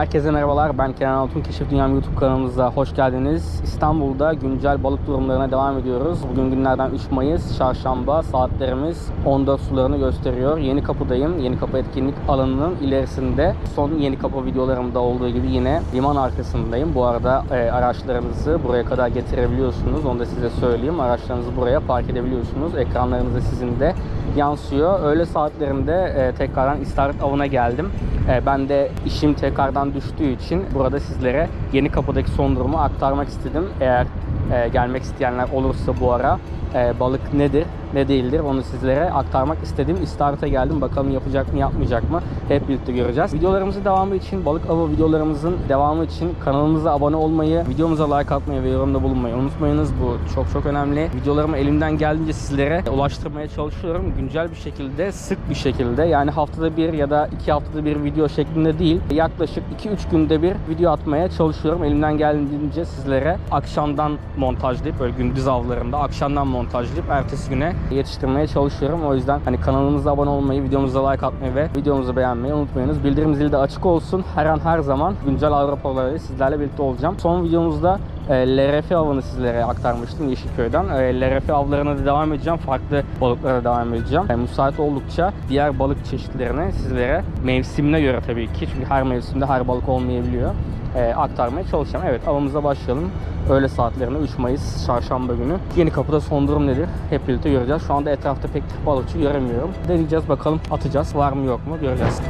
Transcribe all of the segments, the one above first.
Herkese merhabalar. Ben Kenan Altun. Keşif Dünyam YouTube kanalımıza hoş geldiniz. İstanbul'da güncel balık durumlarına devam ediyoruz. Bugün günlerden 3 Mayıs, çarşamba. Saatlerimiz 14 sularını gösteriyor. Yeni Kapı'dayım. Yeni Kapı etkinlik alanının ilerisinde. Son Yeni Kapı videolarımda olduğu gibi yine liman arkasındayım. Bu arada e, araçlarınızı buraya kadar getirebiliyorsunuz. Onu da size söyleyeyim. Araçlarınızı buraya park edebiliyorsunuz. Ekranlarınızda sizin de yansıyor. Öğle saatlerinde e, tekrardan İstarit avına geldim. E, ben de işim tekrardan düştüğü için burada sizlere yeni kapıdaki son durumu aktarmak istedim. Eğer e, gelmek isteyenler olursa bu ara e, balık nedir, ne değildir onu sizlere aktarmak istedim. İstarit'e geldim. Bakalım yapacak mı, yapmayacak mı? Hep birlikte göreceğiz. Videolarımızın devamı için, balık avı videolarımızın devamı için kanalımıza abone olmayı, videomuza like atmayı ve yorumda bulunmayı unutmayınız. Bu çok çok önemli. Videolarımı elimden geldiğince sizlere ulaştırmaya çalışıyorum. Güncel bir şekilde, sık bir şekilde. Yani haftada bir ya da iki haftada bir video şeklinde değil. Yaklaşık 2-3 günde bir video atmaya çalışıyorum. Elimden geldiğince sizlere akşamdan montajlayıp, böyle gündüz avlarında akşamdan montajlayıp ertesi güne yetiştirmeye çalışıyorum. O yüzden hani kanalımıza abone olmayı, videomuza like atmayı ve videomuzu beğenmeyi unutmayınız. Bildirim zili de açık olsun. Her an her zaman güncel Avrupalarıyla sizlerle birlikte olacağım. Son videomuzda LRF avını sizlere aktarmıştım Yeşilköy'den. E, LRF avlarına da devam edeceğim. Farklı balıklara devam edeceğim. E, müsait oldukça diğer balık çeşitlerini sizlere mevsimine göre tabii ki. Çünkü her mevsimde her balık olmayabiliyor. E, aktarmaya çalışacağım. Evet avımıza başlayalım. Öğle saatlerinde 3 Mayıs çarşamba günü. Yeni kapıda son durum nedir? Hep birlikte göreceğiz. Şu anda etrafta pek balıkçı göremiyorum. Deneyeceğiz bakalım atacağız. Var mı yok mu göreceğiz.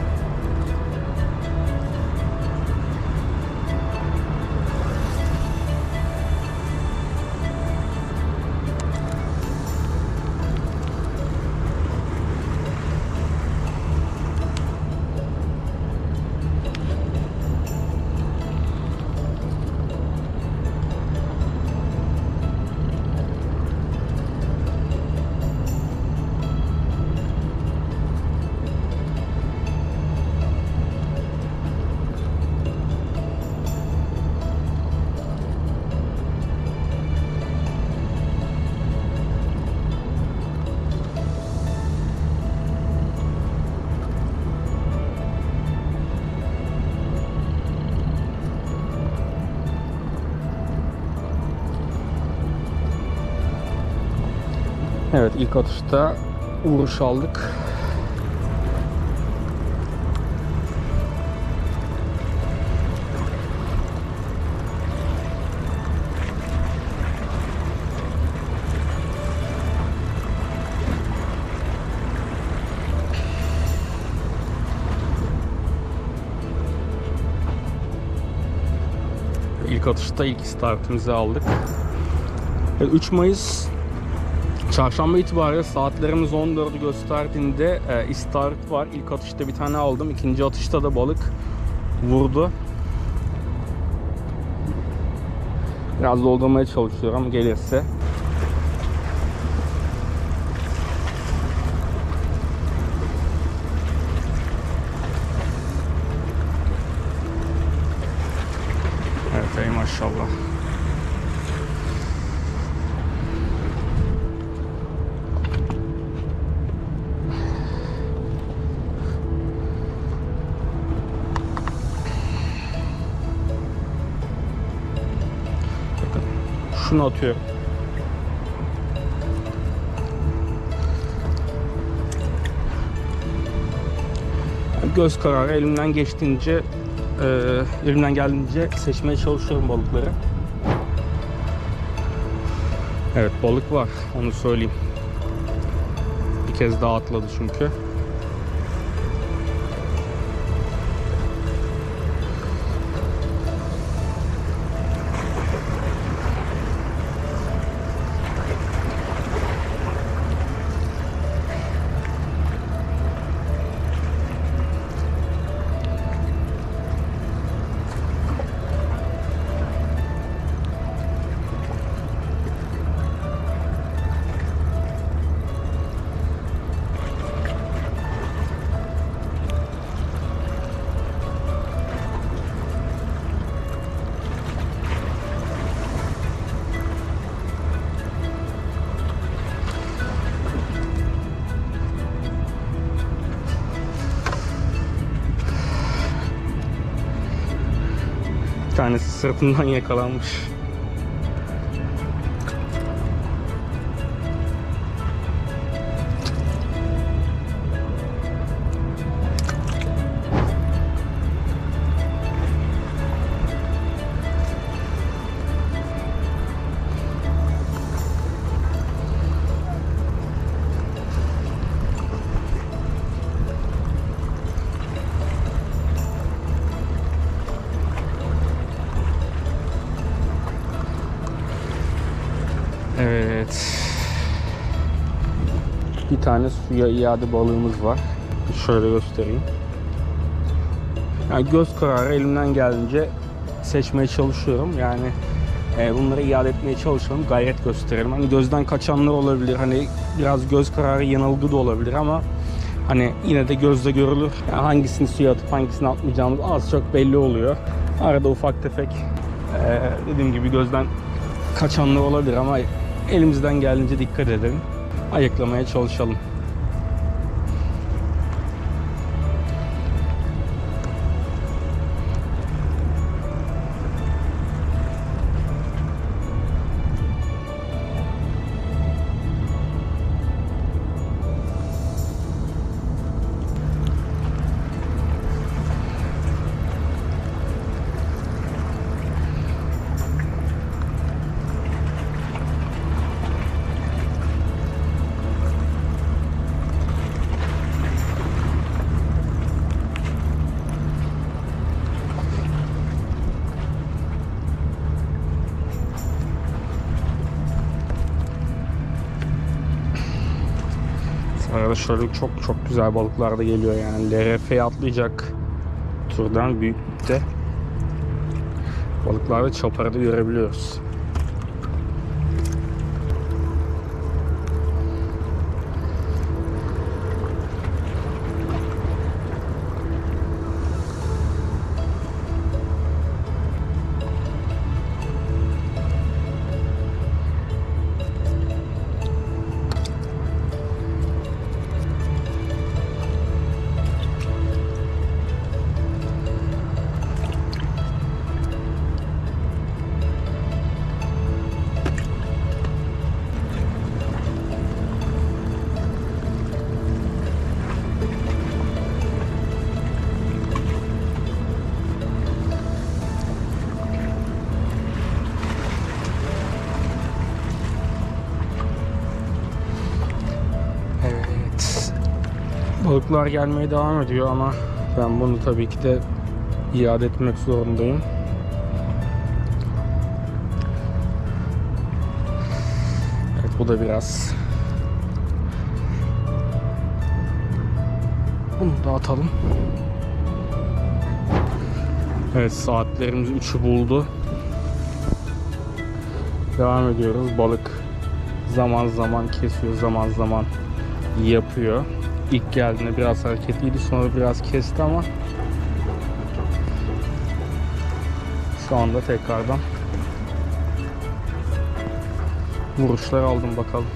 Evet ilk atışta vuruş aldık. İlk atışta ilk startımızı aldık. Evet, 3 Mayıs Çarşamba itibariyle saatlerimiz 14'ü gösterdiğinde e, istarit var. İlk atışta bir tane aldım. İkinci atışta da balık vurdu. Biraz doldurmaya çalışıyorum gelirse. Şunu atıyorum. Yani Göz kararı elimden geçtiğince e, elimden geldiğince seçmeye çalışıyorum balıkları. Evet balık var onu söyleyeyim. Bir kez daha atladı çünkü. Tanesi sırtından yakalanmış. Bir tane suya iade balığımız var. Şöyle göstereyim. Yani göz kararı elimden geldiğince seçmeye çalışıyorum. Yani e, bunları iade etmeye çalışalım, gayret gösterelim. Hani gözden kaçanlar olabilir, hani biraz göz kararı yanılgı da olabilir ama hani yine de gözle görülür. Yani hangisini suya atıp hangisini atmayacağımız az çok belli oluyor. Arada ufak tefek e, dediğim gibi gözden kaçanlar olabilir ama elimizden geldiğince dikkat edelim. Ayıklamaya çalışalım. Arada şöyle çok çok güzel balıklar da geliyor yani. LRF'ye atlayacak turdan büyüklükte balıklarda çaparı da görebiliyoruz. Balıklar gelmeye devam ediyor ama ben bunu tabii ki de iade etmek zorundayım. Evet bu da biraz. Bunu da atalım. Evet saatlerimiz 3'ü buldu. Devam ediyoruz. Balık zaman zaman kesiyor, zaman zaman yapıyor. İlk geldiğinde biraz hareketliydi, sonra biraz kesti ama şu anda tekrardan vuruşlar aldım bakalım.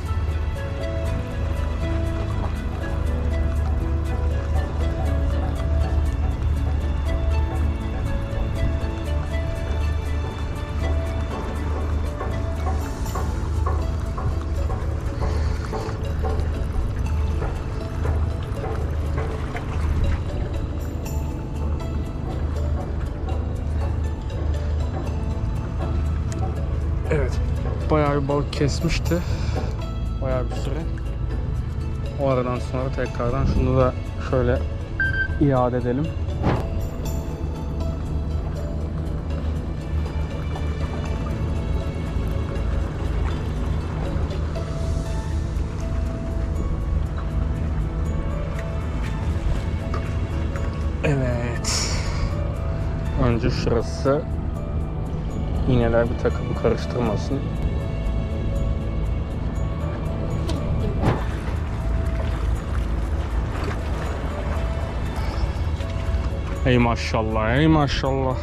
Bayağı bir balık kesmişti. Bayağı bir süre. O aradan sonra tekrardan şunu da şöyle iade edelim. Evet. Önce şurası iğneler bir takımı karıştırmasın. Ey maşallah, ey maşallah.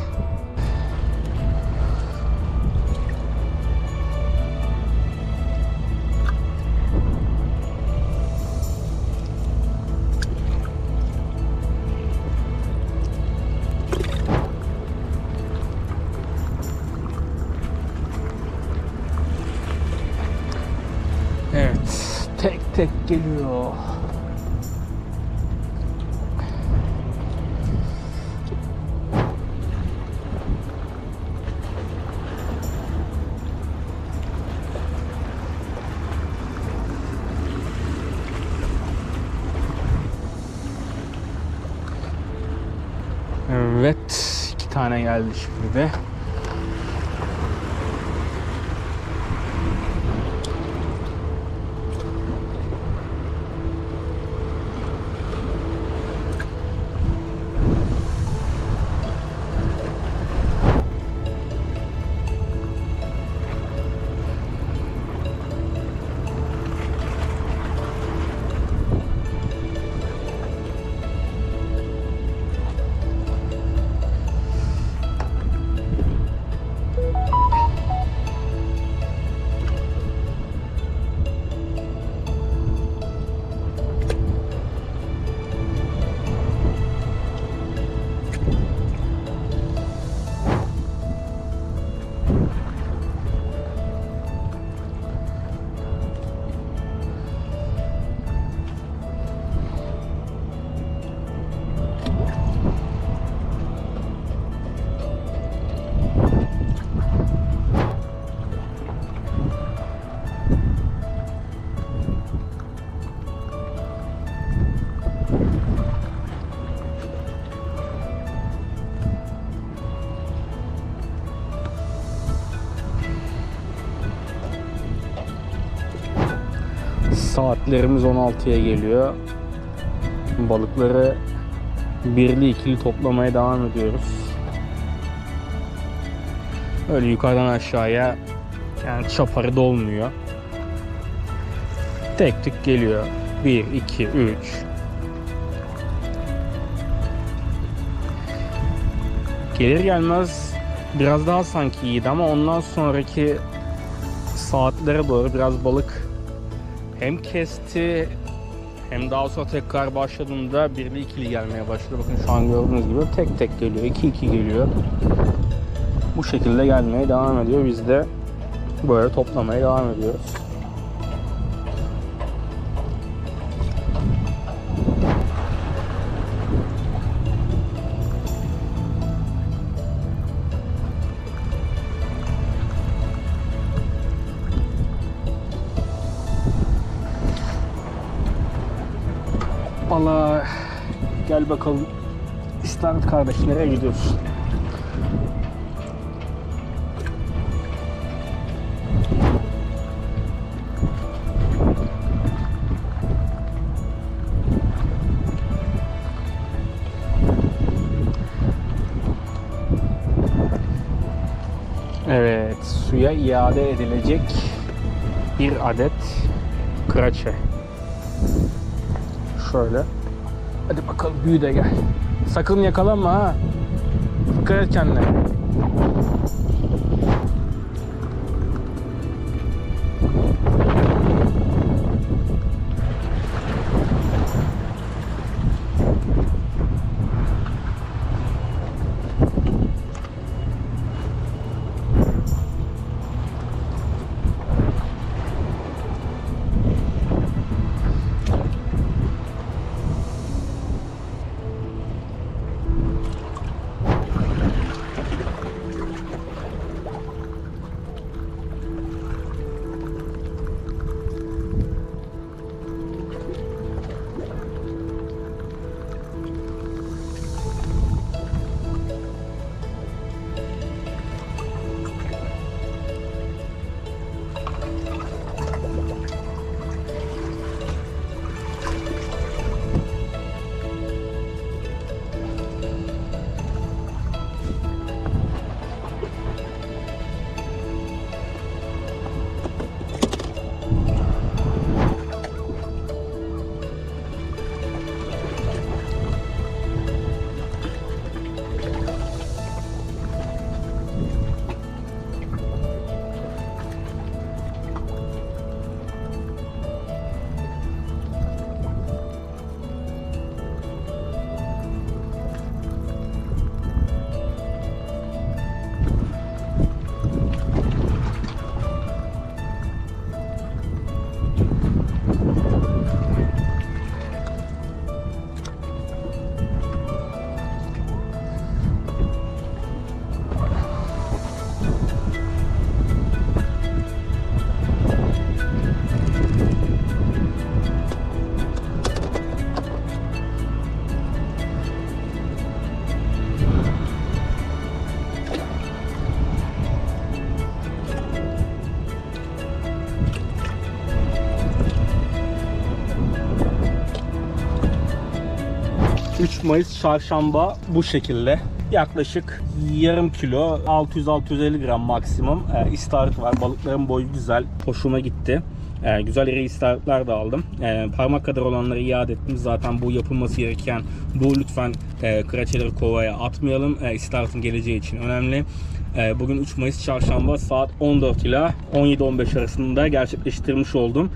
Evet, tek tek geliyor. Tane geldi şimdi de. Saatlerimiz 16'ya geliyor. Balıkları birli ikili toplamaya devam ediyoruz. Öyle yukarıdan aşağıya yani çaparı dolmuyor. Tek tek geliyor. 1, 2, 3. Gelir gelmez biraz daha sanki iyiydi ama ondan sonraki saatlere doğru biraz balık hem kesti hem daha sonra tekrar başladığında birli ikili gelmeye başladı. Bakın şu an gördüğünüz gibi tek tek geliyor. 2 2 geliyor. Bu şekilde gelmeye devam ediyor. Biz de böyle toplamaya devam ediyoruz. Bakalım İslam kardeş nereye gidiyorsun? Evet, suya iade edilecek bir adet kraçe. Şöyle. Hadi bakalım büyü de gel. Sakın yakalanma ha. Dikkat et kendine. 3 Mayıs çarşamba bu şekilde. Yaklaşık yarım kilo 600-650 gram maksimum e, istavrit var. Balıkların boyu güzel. Hoşuma gitti. E, güzel iri istavritler de aldım. E, parmak kadar olanları iade ettim. Zaten bu yapılması gereken bu lütfen e, kraçeleri kovaya atmayalım. E, istavritin geleceği için önemli. Bugün 3 Mayıs çarşamba saat 14 ile 17-15 arasında gerçekleştirmiş oldum.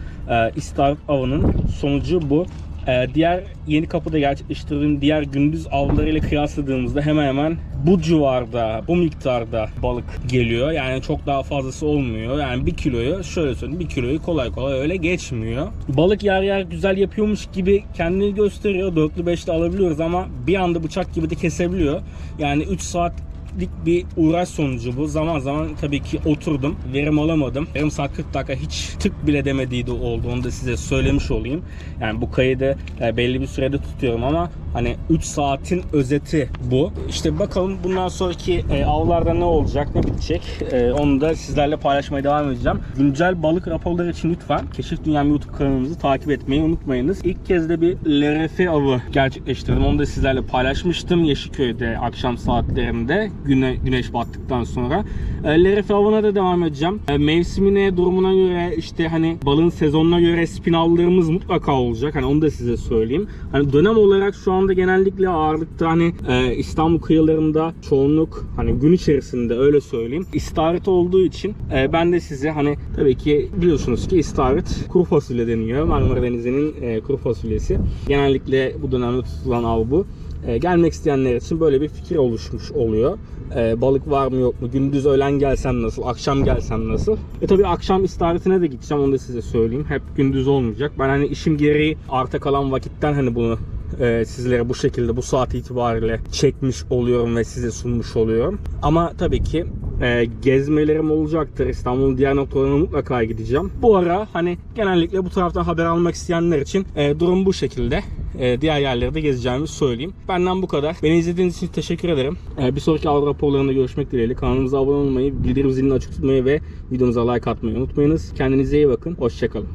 İstavrit avının sonucu bu. Ee, diğer yeni kapıda gerçekleştirdiğim diğer gündüz avlarıyla kıyasladığımızda hemen hemen bu civarda, bu miktarda balık geliyor. Yani çok daha fazlası olmuyor. Yani bir kiloyu şöyle söyleyeyim bir kiloyu kolay kolay öyle geçmiyor. Balık yer yer güzel yapıyormuş gibi kendini gösteriyor. Dörtlü beşli alabiliyoruz ama bir anda bıçak gibi de kesebiliyor. Yani 3 saat lik bir uğraş sonucu bu. Zaman zaman tabii ki oturdum. Verim alamadım. Yarım saat 40 dakika hiç tık bile demediği de oldu. Onu da size söylemiş olayım. Yani bu kaydı belli bir sürede tutuyorum ama hani 3 saatin özeti bu. İşte bakalım bundan sonraki e, avlarda ne olacak, ne bitecek. E, onu da sizlerle paylaşmaya devam edeceğim. Güncel balık raporları için lütfen Keşif Dünyam YouTube kanalımızı takip etmeyi unutmayınız. İlk kez de bir LRF avı gerçekleştirdim. Onu da sizlerle paylaşmıştım. Yeşilköy'de akşam saatlerinde güne, güneş battıktan sonra. E, LRF avına da devam edeceğim. E, mevsimine, durumuna göre işte hani balığın sezonuna göre spin avlarımız mutlaka olacak. Hani onu da size söyleyeyim. Hani dönem olarak şu anda genellikle ağırlıkta hani e, İstanbul kıyılarında çoğunluk hani gün içerisinde öyle söyleyeyim. İstavrit olduğu için e, ben de size hani tabii ki biliyorsunuz ki istavrit kuru fasulye deniyor. Marmara Denizi'nin e, kuru fasulyesi. Genellikle bu dönemde tutulan av bu. E, gelmek isteyenler için böyle bir fikir oluşmuş oluyor. E, balık var mı yok mu? Gündüz öğlen gelsem nasıl? Akşam gelsem nasıl? E tabii akşam istaritine de gideceğim onu da size söyleyeyim. Hep gündüz olmayacak. Ben hani işim gereği arta kalan vakitten hani bunu e, sizlere bu şekilde bu saat itibariyle çekmiş oluyorum ve size sunmuş oluyorum. Ama tabii ki e, gezmelerim olacaktır. İstanbul'un diğer noktalarına mutlaka gideceğim. Bu ara hani genellikle bu taraftan haber almak isteyenler için e, durum bu şekilde. E, diğer yerleri de gezeceğimi söyleyeyim. Benden bu kadar. Beni izlediğiniz için teşekkür ederim. E, bir sonraki av raporlarında görüşmek dileğiyle. Kanalımıza abone olmayı, bildirim zilini açık tutmayı ve videomuza like atmayı unutmayınız. Kendinize iyi bakın. Hoşçakalın.